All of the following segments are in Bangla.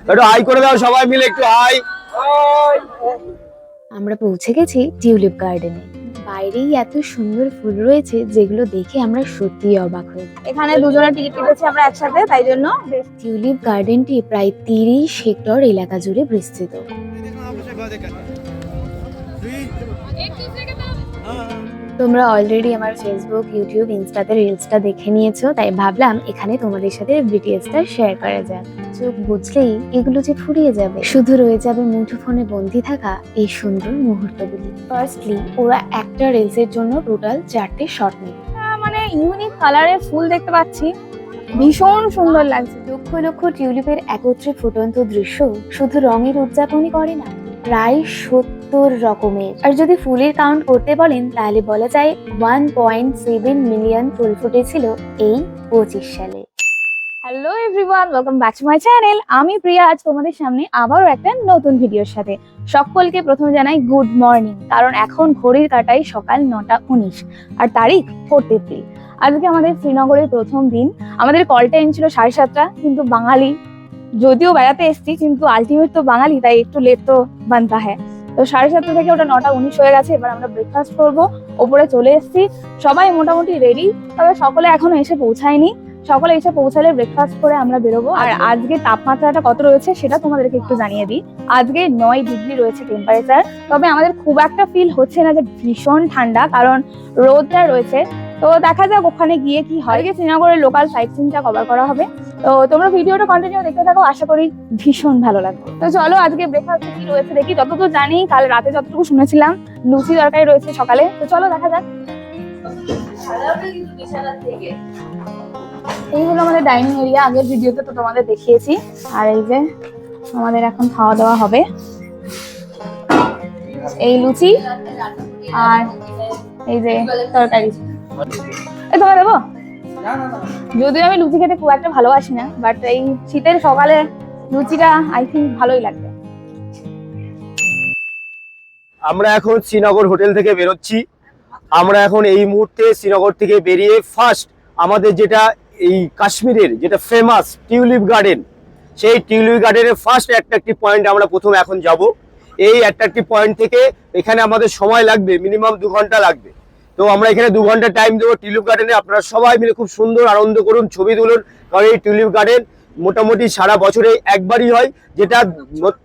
একটু হাই করে দাও সবাই মিলে একটু হাই। আমরা পৌঁছে গেছি টিউলিপ গার্ডেনে। বাইরেই এত সুন্দর ফুল রয়েছে যেগুলো দেখে আমরা সত্যিই অবাক হয়ে যাই। এখানে দুজনের টিকিট কেটেছি আমরা একসাথে তাই জন্য টিউলিপ গার্ডেনটি প্রায় তিরিশ হেক্টর এলাকা জুড়ে বিস্তৃত। তোমরা অলরেডি আমার ফেসবুক ইউটিউব ইনস্টাতে রিলসটা দেখে নিয়েছো তাই ভাবলাম এখানে তোমাদের সাথে বিটিএসটা শেয়ার করা যাক। চোখ বুঝলেই এগুলো যে ফুরিয়ে যাবে। শুধু রয়ে যাবে মুঠোফোনে বন্দি থাকা এই সুন্দর মুহূর্তগুলি। ফার্স্টলি ওরা একটা রিলসের জন্য টোটাল চারটে শট নেবে। মানে ইউনিক কালারের ফুল দেখতে পাচ্ছি। ভীষণ সুন্দর লাগছে। লক্ষ লক্ষ টিউলিপের একত্রে ফুটন্ত দৃশ্য শুধু রঙের উদযাপনই করে না প্রায় সত্তর রকমের। আর যদি ফুলের কাউন্ট করতে বলেন, তাহলে বলা যায় ওয়ান পয়েন্ট সেভেন মিলিয়ন ফুল ফুটেছিল এই পঁচিশ সালে। Hello everyone welcome back to my channel আমি প্রিয়া, আজ তোমাদের সামনে আবারও একটা নতুন ভিডিওর সাথে। সকলকে প্রথমে জানাই গুড মর্নিং কারণ এখন ঘড়ির কাটাই সকাল নটা উনিশ, আর তারিখ ফোর্থ এপ্রিল আজকে আমাদের শ্রীনগরের প্রথম দিন। আমাদের কল টাইম ছিল সাড়ে সাতটা, কিন্তু বাঙালি, যদিও বেড়াতে এসছি, কিন্তু আলটিমেট তো বাঙালি, তাই একটু লেট তো বানতা হ্যাঁ। তো সাড়ে সাতটা থেকে ওটা নটা উনিশ হয়ে গেছে এবার আমরা ব্রেকফাস্ট করব। ওপরে চলে এসেছি। সবাই মোটামুটি রেডি তবে সকলে এখনও এসে পৌঁছায়নি। সকলে এসে পৌঁছালে ব্রেকফাস্ট করে আমরা বেরোবো। আর আজকে তাপমাত্রাটা কত রয়েছে সেটা তোমাদেরকে একটু জানিয়ে দিই। আজকে নয় ডিগ্রি রয়েছে টেম্পারেচার তবে আমাদের খুব একটা ফিল হচ্ছে না যে ভীষণ ঠান্ডা কারণ রোদটা রয়েছে। তো দেখা যাক ওখানে গিয়ে কি হয়। যে শ্রীনগরের লোকাল সাইট সিনটা কভার করা হবে। তো তোমরা ভিডিওটা কন্টিনিউ দেখতে থাকো, আশা করি ভীষণ ভালো লাগবে। তো চলো আজকে ব্রেকফাস্টে কি রয়েছে দেখি। যতদূর জানি, কাল রাতে যতটুকু শুনেছিলাম, লুচি তরকারি রয়েছে সকালে। তো চলো দেখা যাক। এই হলো আমাদের ডাইনিং এরিয়া আগের ভিডিওতে তো তোমাদের দেখিয়েছি। আর এই যে আমাদের এখন খাওয়া দাওয়া হবে। এই লুচি আর এই যে তরকারি। এ তোমার দেবো? যদিও আমি লুচি খেতে খুব একটা ভালোবাসি না বাট এই শীতের সকালে লুচিটা আই থিঙ্ক ভালোই লাগবে। আমরা এখন শ্রীনগর হোটেল থেকে বেরোচ্ছি। আমরা এখন এই মুহূর্তে শ্রীনগর থেকে বেরিয়ে ফার্স্ট আমাদের যেটা এই কাশ্মীরের যেটা ফেমাস টিউলিপ গার্ডেন সেই টিউলিপ গার্ডেনের ফার্স্ট অ্যাট্রাকটিভ পয়েন্ট আমরা প্রথম এখন যাব। এই অ্যাট্রাকটিভ পয়েন্ট থেকে এখানে আমাদের সময় লাগবে মিনিমাম দু ঘণ্টা লাগবে। তো আমরা এখানে দু ঘণ্টা টাইম দেবো টিউলিপ গার্ডেনে আপনারা সবাই মিলে খুব সুন্দর আনন্দ করুন, ছবি তুলুন। কারণ এই টিউলিপ গার্ডেন মোটামুটি সারা বছরে একবারই হয়, যেটা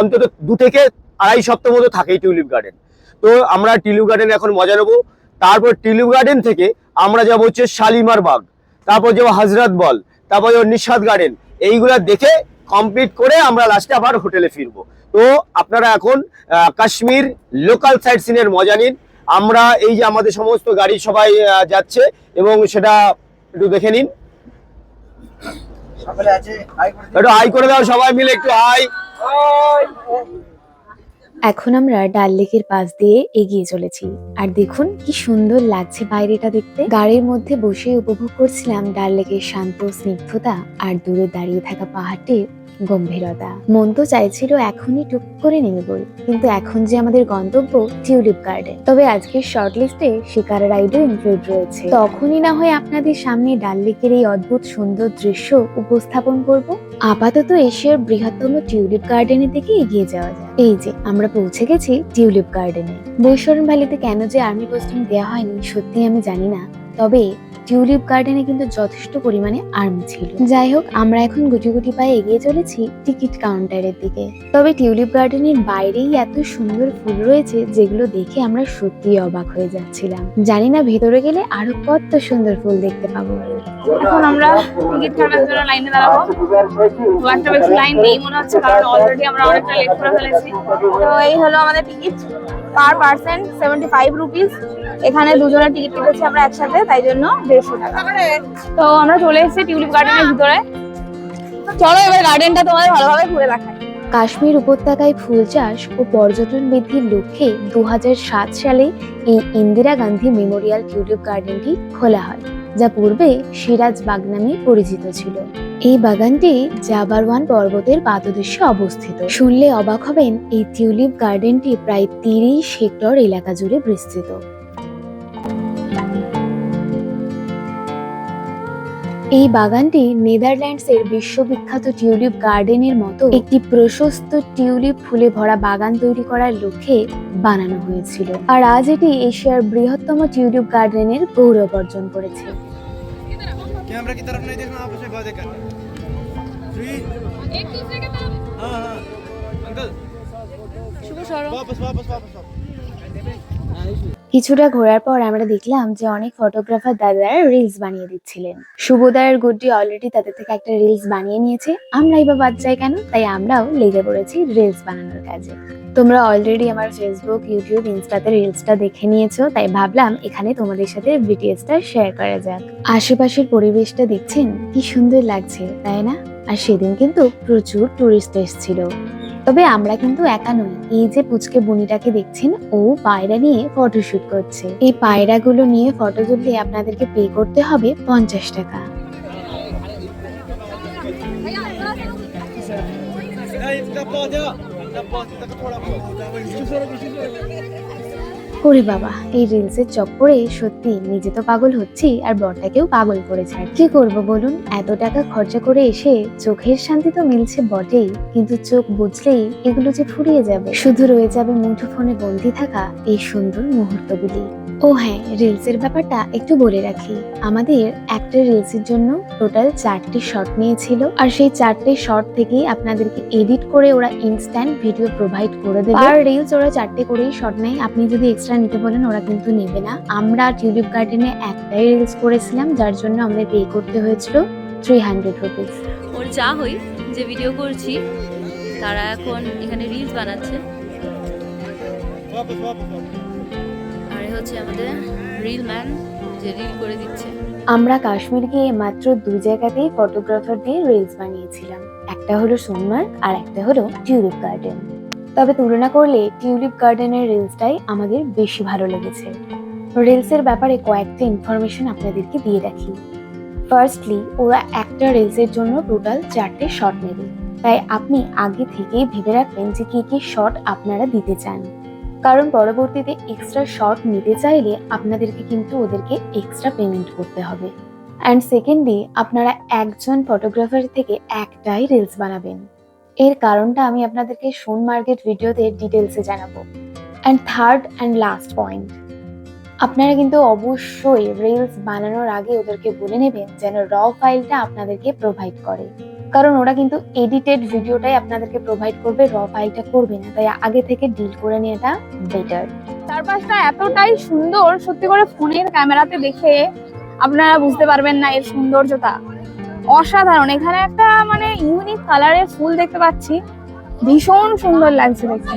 অন্তত দু থেকে আড়াই সপ্তাহ মতো থাকে টিউলিপ গার্ডেন তো আমরা টিউলিপ গার্ডেন এখন মজা নেব। তারপর টিউলিপ গার্ডেন থেকে আমরা যাব হচ্ছে শালিমার বাগ। তারপর যাব হজরত বল। তারপর যাব নিশাদ গার্ডেন এইগুলা দেখে কমপ্লিট করে আমরা লাস্টে আবার হোটেলে ফিরবো। তো আপনারা এখন কাশ্মীর লোকাল সাইট সিনের মজা নিন। আমরা এই যে আমাদের সমস্ত গাড়ি সবাই যাচ্ছে এবং সেটা একটু দেখে নিন। একটু হাই করে দাও সবাই মিলে একটু হাই এখন আমরা ডাল লেকের পাশ দিয়ে এগিয়ে চলেছি। আর দেখুন কি সুন্দর লাগছে বাইরেটা দেখতে। গাড়ির মধ্যে বসে উপভোগ করছিলাম ডাল লেকের শান্ত স্নিগ্ধতা আর দূরে দাঁড়িয়ে থাকা পাহাড়টির গম্ভীরতা। মন তো চাইছিল এখনই টুক করে নেমে পড়ি। কিন্তু এখন যে আমাদের গন্তব্য টিউলিপ গার্ডেন তবে আজকের শর্ট লিস্টে শিকার রাইডও ইনক্লুড রয়েছে। তখনই না হয় আপনাদের সামনে ডাল লেকের এই অদ্ভুত সুন্দর দৃশ্য উপস্থাপন করব। আপাতত এশিয়ার বৃহত্তম টিউলিপ গার্ডেনের দিকে এগিয়ে যাওয়া যায় এই যে, আমরা পৌঁছে গেছি টিউলিপ গার্ডেনে। বৈশরণ ভ্যালিতে কেন যে আর্মি পোস্টিং দেওয়া হয়নি সত্যি আমি জানি না। তবে টিউলিপ গার্ডেনে কিন্তু যথেষ্ট পরিমাণে আর্মি ছিল। যাই হোক, আমরা এখন গুটি গুটি পায়ে এগিয়ে চলেছি টিকিট কাউন্টারের দিকে। তবে টিউলিপ গার্ডেনের বাইরেই এত সুন্দর ফুল রয়েছে যেগুলো দেখে আমরা সত্যিই অবাক হয়ে যাচ্ছিলাম। জানি না ভেতরে গেলে আরও কত সুন্দর ফুল দেখতে পাবো। এখন আমরা টিকিট কাটার জন্য লাইনে দাঁড়াবো। খুব একটা বেশি লাইন নেই মনে হচ্ছে, কারণ অলরেডি আমরা অনেকটা লেট করে ফেলেছি। তো এই হলো আমাদের ticket. Per person seventy five rupees এখানে দুজনের টিকিট কেটেছি আমরা একসাথে, তাই জন্য দেড়শো টাকা। তো আমরা চলে এসেছি টিউলিপ গার্ডেনের ভিতরে। চলো এবার গার্ডেনটা তোমাদের ভালোভাবে ঘুরে দেখাই। কাশ্মীর উপত্যকায় ফুল চাষ ও পর্যটন বৃদ্ধির লক্ষ্যে দু হাজার সাত সালে এই ইন্দিরা গান্ধী মেমোরিয়াল টিউলিপ গার্ডেনটি খোলা হয়, যা পূর্বে সিরাজ বাগ নামে পরিচিত ছিল। এই বাগানটি জাবারওয়ান পর্বতের পাদদেশে অবস্থিত। শুনলে অবাক হবেন, এই টিউলিপ গার্ডেনটি প্রায় তিরিশ হেক্টর এলাকা জুড়ে বিস্তৃত। এই বাগানটি নেদারল্যান্ডসের বিশ্ববিখ্যাত টিউলিপ গার্ডেনের মতো একটি প্রশস্ত টিউলিপ ফুলে ভরা বাগান তৈরি করার লক্ষ্যে বানানো হয়েছিল। আর আজ এটি এশিয়ার বৃহত্তম টিউলিপ গার্ডেনের গৌরব অর্জন করেছে। कैमरा की तरफ़ नहीं देखना आपस में बातें करना थ्री एक दूसरे के तरफ़। हाँ हाँ। अंकल। वापस वापस वापस वापस। কিছুটা ঘোরার পর আমরা দেখলাম যে অনেক ফটোগ্রাফার দাদারা রিলস বানিয়ে দিচ্ছিলেন। শুভদার গুড্ডি অলরেডি তাদের থেকে একটা রিলস বানিয়ে নিয়েছে। আমরাই বা বাদ যাই কেন? তাই আমরাও লেগে পড়েছি রিলস বানানোর কাজে। তোমরা অলরেডি আমার ফেসবুক ইউটিউব ইনস্টাতে রিলসটা দেখে নিয়েছো, তাই ভাবলাম এখানে তোমাদের সাথে বিটিএসটা শেয়ার করা যাক। আশেপাশের পরিবেশটা দেখছেন কি সুন্দর লাগছে, তাই না? আর সেদিন কিন্তু প্রচুর টুরিস্ট এসেছিল। তবে আমরা কিন্তু একা নই এই যে পুচকে বুনিটাকে দেখছেন ও পায়রা নিয়ে ফটোশুট করছে এই পায়রাগুলো নিয়ে ফটো তুললে আপনাদেরকে পে করতে হবে পঞ্চাশ টাকা नहीं डब्बा दे डब्बा तक थोड़ा ওরে বাবা, এই রিলসের চক্করে সত্যি নিজে তো পাগল হচ্ছি আর বরটাকেও পাগল করেছে আর কি করব বলুন? এত টাকা খরচা করে এসে চোখের শান্তি তো মিলছে বটেই, কিন্তু চোখ বুঝলেই এগুলো যে ফুরিয়ে যাবে। শুধু রয়ে যাবে মুঠো ফোনে বন্দি থাকা এই সুন্দর মুহূর্তগুলি। ও হ্যাঁ রিলসের ব্যাপারটা একটু বলে রাখি। আমাদের একটা রিলসের জন্য টোটাল চারটি শট নিয়েছিল। আর সেই চারটে শট থেকেই আপনাদেরকে এডিট করে ওরা ইনস্ট্যান্ট ভিডিও প্রোভাইড করে দেবে। আর রিলস ওরা চারটে করেই শট নেয়। আপনি যদি এক্সট্রা নিতে বলেন ওরা কিন্তু নেবে না। আমরা টিউলিপ গার্ডেনে একটাই রিলস করেছিলাম যার জন্য আমাদের পে করতে হয়েছিল থ্রি হান্ড্রেড রুপিস ওর যা হই যে ভিডিও করছি তারা এখন এখানে রিলস বানাচ্ছে। হচ্ছে আমাদের রিল ম্যান যে রিল করে দিচ্ছে। আমরা কাশ্মীর গিয়ে মাত্র দুই জায়গাতেই ফটোগ্রাফার দিয়ে রিলস বানিয়েছিলাম। একটা হলো সোনমার্গ আর একটা হলো টিউলিপ গার্ডেন তবে তুলনা করলে টিউলিপ গার্ডেনের রিলসটাই আমাদের বেশি ভালো লেগেছে। রিলসের ব্যাপারে কয়েকটা ইনফরমেশন আপনাদেরকে দিয়ে রাখি। ফার্স্টলি ওরা একটা রিলসের জন্য টোটাল চারটে শট নেবে। তাই আপনি আগে থেকেই ভেবে রাখবেন যে কী কী শট আপনারা দিতে চান। কারণ পরবর্তীতে এক্সট্রা শট নিতে চাইলে আপনাদেরকে কিন্তু ওদেরকে এক্সট্রা পেমেন্ট করতে হবে। অ্যান্ড সেকেন্ডলি আপনারা একজন ফটোগ্রাফার থেকে একটাই রিলস বানাবেন। এর কারণটা আমি আপনাদেরকে সোনমার্গের ভিডিওতে ডিটেলসে জানাব। And third and last point আপনারা কিন্তু অবশ্যই রিলস বানানোর আগে ওদেরকে বলে নেবেন যেন র ফাইলটা আপনাদেরকে প্রোভাইড করে। কারণ ওরা কিন্তু এডিটেড ভিডিওটাই আপনাদেরকে প্রোভাইড করবে র ফাইলটা করবে না। তাই আগে থেকে ডিল করে নেওয়াটা বেটার চারপাশটা এতটাই সুন্দর, সত্যি করে ফোনের ক্যামেরাতে দেখে আপনারা বুঝতে পারবেন না এর সৌন্দর্যতা। অসাধারণ। এখানে একটা মানে ইউনিক কালারের ফুল দেখতে পাচ্ছি। ভীষণ সুন্দর লাগছে দেখতে।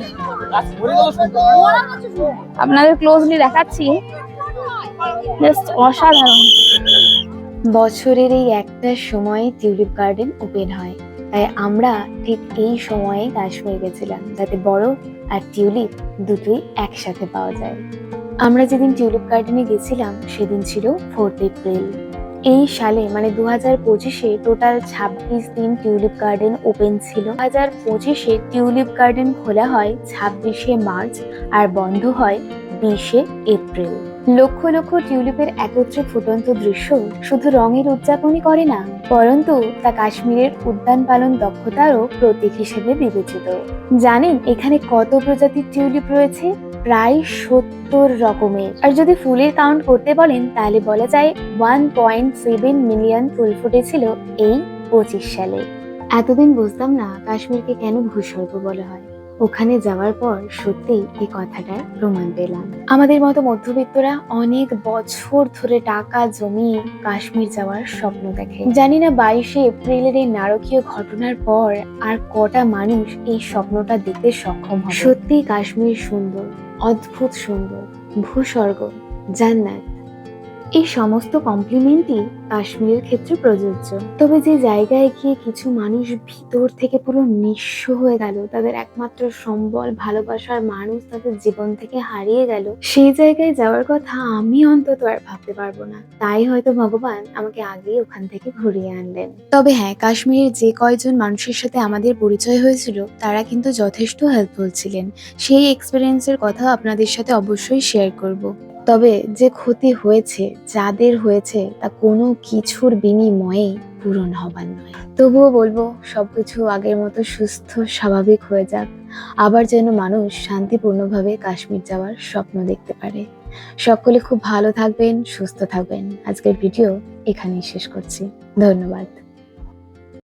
আপনাদের ক্লোজলি দেখাচ্ছি। জাস্ট অসাধারণ। বছরের এই একটা সময় টিউলিপ গার্ডেন ওপেন হয়। তাই আমরা ঠিক এই সময়ে কাশ্মীর গেছিলাম, যাতে বড় আর টিউলিপ দুটোই একসাথে পাওয়া যায়। আমরা যেদিন টিউলিপ গার্ডেনে গেছিলাম, সেদিন ছিল ফোর্থ এপ্রিল। এই সালে মানে দু হাজার পঁচিশে টোটাল ছাব্বিশ দিন টিউলিপ গার্ডেন ওপেন ছিল। দু হাজার পঁচিশে টিউলিপ গার্ডেন খোলা হয় ছাব্বিশে মার্চ আর বন্ধ হয় বিশে এপ্রিল। লক্ষ লক্ষ টিউলিপের একত্রে ফুটন্ত দৃশ্য শুধু রঙের উদযাপনই করে না পরন্তু তা কাশ্মীরের উদ্যান পালন দক্ষতারও প্রতীক হিসেবে বিবেচিত। জানেন, এখানে কত প্রজাতির টিউলিপ রয়েছে? প্রায় সত্তর রকমের। আর যদি ফুলের কাউন্ট করতে বলেন, তাহলে বলা যায় ওয়ান পয়েন্ট সেভেন মিলিয়ন ফুল ফুটেছিল এই পঁচিশ সালে। এতদিন বুঝতাম না কাশ্মীরকে কেন ভূস্বর্গ বলা হয়। ওখানে যাওয়ার পর সত্যিই এই কথাটার প্রমাণ পেলাম। আমাদের মতো মধ্যবিত্তরা অনেক বছর ধরে টাকা জমিয়ে কাশ্মীর যাওয়ার স্বপ্ন দেখে। জানি না বাইশে এপ্রিলের এই নারকীয় ঘটনার পর আর কটা মানুষ এই স্বপ্নটা দেখতে সক্ষম হবে। সত্যি কাশ্মীর সুন্দর, অদ্ভুত সুন্দর, ভূস্বর্গ, জান্নাত। এই সমস্ত কমপ্লিমেন্টই কাশ্মীরের ক্ষেত্রে প্রযোজ্য। তবে যে জায়গায় গিয়ে কিছু মানুষ ভিতর থেকে পুরো নিঃস্ব হয়ে গেল, তাদের একমাত্র সম্বল ভালোবাসার মানুষ তাদের জীবন থেকে হারিয়ে গেল, সেই জায়গায় যাওয়ার কথা আমি অন্তত আর ভাবতে পারব না। তাই হয়তো ভগবান আমাকে আগেই ওখান থেকে ঘুরিয়ে আনলেন। তবে হ্যাঁ কাশ্মীরের যে কয়জন মানুষের সাথে আমাদের পরিচয় হয়েছিল, তারা কিন্তু যথেষ্ট হেল্পফুল ছিলেন। সেই এক্সপিরিয়েন্সের কথা আপনাদের সাথে অবশ্যই শেয়ার করব। তবে যে ক্ষতি হয়েছে, যাদের হয়েছে, তা কোনো কিছুর বিনিময়ে পূরণ হবার নয়। তবুও বলব, সবকিছু আগের মতো সুস্থ, স্বাভাবিক হয়ে যাক। আবার যেন মানুষ শান্তিপূর্ণভাবে কাশ্মীর যাওয়ার স্বপ্ন দেখতে পারে। সকলে খুব ভালো থাকবেন, সুস্থ থাকবেন। আজকের ভিডিও এখানেই শেষ করছি। ধন্যবাদ।